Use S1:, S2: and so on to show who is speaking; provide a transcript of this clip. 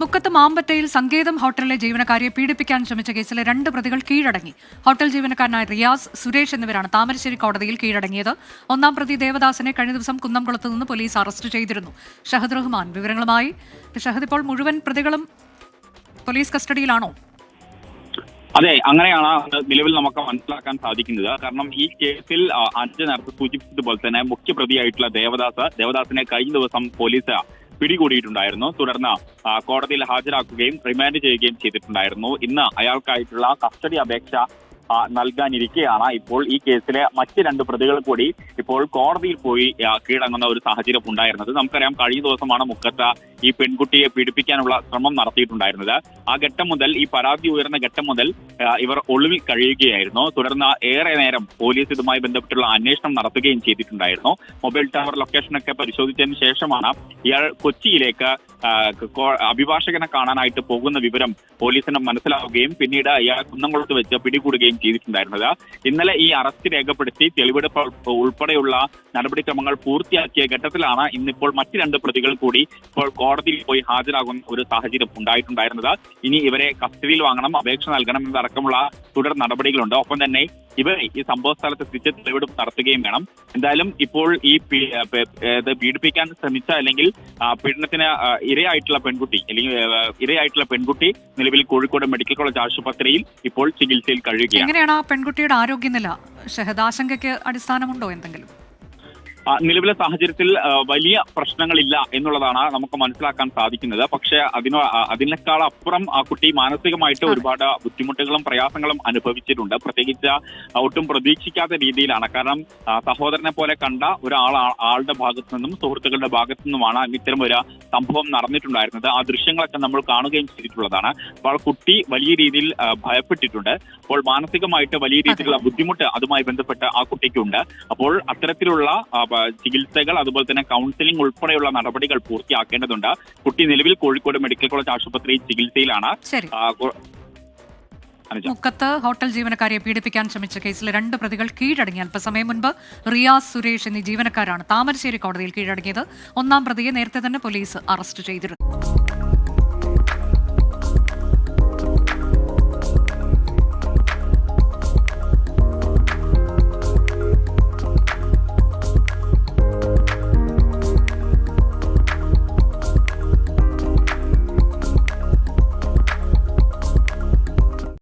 S1: മുക്കത്ത് മാമ്പറ്റയിൽ സങ്കേതം ഹോട്ടലിലെ ജീവനക്കാരെ പീഡിപ്പിക്കാൻ ശ്രമിച്ച കേസിലെ രണ്ട് പ്രതികൾ കീഴടങ്ങി. ഹോട്ടൽ ജീവനക്കാരനായ റിയാസ് സുരേഷ് എന്നിവരാണ് താമരശ്ശേരി കോടതിയിൽ കീഴടങ്ങിയത്. ഒന്നാം പ്രതി ദേവദാസിനെ കഴിഞ്ഞ ദിവസം കുന്നംകുളത്ത് നിന്ന് പോലീസ് അറസ്റ്റ് ചെയ്തിരുന്നു. ഷഹദ് റഹ്മാൻ വിവരങ്ങളുമായി. ഷഹദ് ഇപ്പോൾ മുഴുവൻ പ്രതികളും പോലീസ് കസ്റ്റഡിയിലാണോ?
S2: അതെ അങ്ങനെയാണ് നിലവിൽ നമുക്ക് മനസ്സിലാക്കാൻ സാധിക്കുന്നത്. കാരണം ഈ കേസിൽ അഞ്ച് നേരത്തെ സൂചിപ്പിച്ചതുപോലെ തന്നെ മുഖ്യപ്രതിയായിട്ടുള്ള ദേവദാസ് ദേവദാസിനെ കഴിഞ്ഞ ദിവസം പോലീസ് പിടികൂടിയിട്ടുണ്ടായിരുന്നു. തുടർന്ന് കോടതിയിൽ ഹാജരാക്കുകയും റിമാൻഡ് ചെയ്യുകയും ചെയ്തിട്ടുണ്ടായിരുന്നു. ഇന്ന് അയാൾക്കായിട്ടുള്ള കസ്റ്റഡി അപേക്ഷ നൽകാനിരിക്കെയാണ്. ഇപ്പോൾ ഈ കേസിലെ മറ്റ് രണ്ട് പ്രതികൾ കൂടി ഇപ്പോൾ കോടതിയിൽ പോയി കീഴടങ്ങുന്ന ഒരു സാഹചര്യം ഉണ്ടായിരുന്നത്. നമുക്കറിയാം കഴിഞ്ഞ ദിവസമാണ് മുക്കത്ത് ഈ പെൺകുട്ടിയെ പീഡിപ്പിക്കാനുള്ള ശ്രമം നടത്തിയിട്ടുണ്ടായിരുന്നത്. ആ ഘട്ടം മുതൽ ഈ പരാതി ഉയർന്ന ഘട്ടം മുതൽ ഇവർ ഒളിവിൽ കഴിയുകയായിരുന്നു. തുടർന്ന് ഏറെ നേരം പോലീസ് ഇതുമായി ബന്ധപ്പെട്ടുള്ള അന്വേഷണം നടത്തുകയും ചെയ്തിട്ടുണ്ടായിരുന്നു. മൊബൈൽ ടവർ ലൊക്കേഷനൊക്കെ പരിശോധിച്ചതിന് ശേഷമാണ് ഇയാൾ കൊച്ചിയിലേക്ക് അഭിഭാഷകനെ കാണാനായിട്ട് പോകുന്ന വിവരം പോലീസിന് മനസ്സിലാവുകയും പിന്നീട് അയാൾ കുന്നംകുളത്ത് വെച്ച് പിടികൂടുകയും ചെയ്തിട്ടുണ്ടായിരുന്നത്. ഇന്നലെ ഈ അറസ്റ്റ് രേഖപ്പെടുത്തി തെളിവെടുപ്പ് ഉൾപ്പെടെയുള്ള നടപടിക്രമങ്ങൾ പൂർത്തിയാക്കിയ ഘട്ടത്തിലാണ് ഇന്നിപ്പോൾ മറ്റ് രണ്ട് പ്രതികൾ കൂടി ഇപ്പോൾ കോടതിയിൽ പോയി ഹാജരാകുന്ന ഒരു സാഹചര്യം ഉണ്ടായിട്ടുണ്ടായിരുന്നത്. ഇനി ഇവരെ കസ്റ്റഡിയിൽ വാങ്ങണം അപേക്ഷ നൽകണം എന്നതടക്കമുള്ള തുടർ നടപടികളുണ്ട്. ഒപ്പം തന്നെ ഇവരെ ഈ സംഭവ സ്ഥലത്ത് എത്തിച്ച് തെളിവെടുപ്പ് നടത്തുകയും വേണം. എന്തായാലും ഇപ്പോൾ ഈ പീഡിപ്പിക്കാൻ ശ്രമിച്ച അല്ലെങ്കിൽ പീഡനത്തിന് ഇരയായിട്ടുള്ള പെൺകുട്ടി അല്ലെങ്കിൽ ഇരയായിട്ടുള്ള പെൺകുട്ടി നിലവിൽ കോഴിക്കോട് മെഡിക്കൽ കോളേജ് ആശുപത്രിയിൽ ഇപ്പോൾ ചികിത്സയിൽ കഴിയുകയാണ്.
S1: എങ്ങനെയാണ് ആ പെൺകുട്ടിയുടെ ആരോഗ്യനില? ഷഹദാശങ്കയ്ക്ക് അടിസ്ഥാനമുണ്ടോ എന്തെങ്കിലും?
S2: നിലവിലെ സാഹചര്യത്തിൽ വലിയ പ്രശ്നങ്ങളില്ല എന്നുള്ളതാണ് നമുക്ക് മനസ്സിലാക്കാൻ സാധിക്കുന്നത്. പക്ഷേ അതിനോ അതിനേക്കാൾ അപ്പുറം ആ കുട്ടി മാനസികമായിട്ട് ഒരുപാട് ബുദ്ധിമുട്ടുകളും പ്രയാസങ്ങളും അനുഭവിച്ചിട്ടുണ്ട്. പ്രത്യേകിച്ച് ഒട്ടും പ്രതീക്ഷിക്കാത്ത രീതിയിലാണ്. കാരണം സഹോദരനെ പോലെ കണ്ട ഒരാൾ ആളുടെ ഭാഗത്തു നിന്നും സുഹൃത്തുക്കളുടെ ഭാഗത്തു നിന്നുമാണ് ഇത്തരം ഒരു സംഭവം നടന്നിട്ടുണ്ടായിരുന്നത്. ആ ദൃശ്യങ്ങളൊക്കെ നമ്മൾ കാണുകയും ചെയ്തിട്ടുള്ളതാണ്. അപ്പോൾ ആ കുട്ടി വലിയ രീതിയിൽ ഭയപ്പെട്ടിട്ടുണ്ട്. അപ്പോൾ മാനസികമായിട്ട് വലിയ രീതിയിലുള്ള ബുദ്ധിമുട്ട് അതുമായി ബന്ധപ്പെട്ട് ആ കുട്ടിക്കുണ്ട്. അപ്പോൾ അത്തരത്തിലുള്ള ചികിത്സകൾ അതുപോലെ തന്നെ കൗൺസിലിംഗ് ഉൾപ്പെടെയുള്ള നടപടികൾ പൂർത്തിയാക്കേണ്ടതുണ്ട്. കുട്ടി നിലവിൽ കോഴിക്കോട് മെഡിക്കൽ കോളേജ് ആശുപത്രി ചികിത്സയിലാണ്.
S1: മുക്കത്ത് ഹോട്ടൽ ജീവനക്കാരെ പീഡിപ്പിക്കാൻ ശ്രമിച്ച കേസിലെ രണ്ട് പ്രതികൾ കീഴടങ്ങി. അല്പസമയം മുൻപ് റിയാസ് സുരേഷ് എന്നീ ജീവനക്കാരാണ് താമരശ്ശേരി കോടതിയിൽ കീഴടങ്ങിയത്. ഒന്നാം പ്രതിയെ നേരത്തെ തന്നെ പോലീസ് അറസ്റ്റ് ചെയ്തിരുന്നു.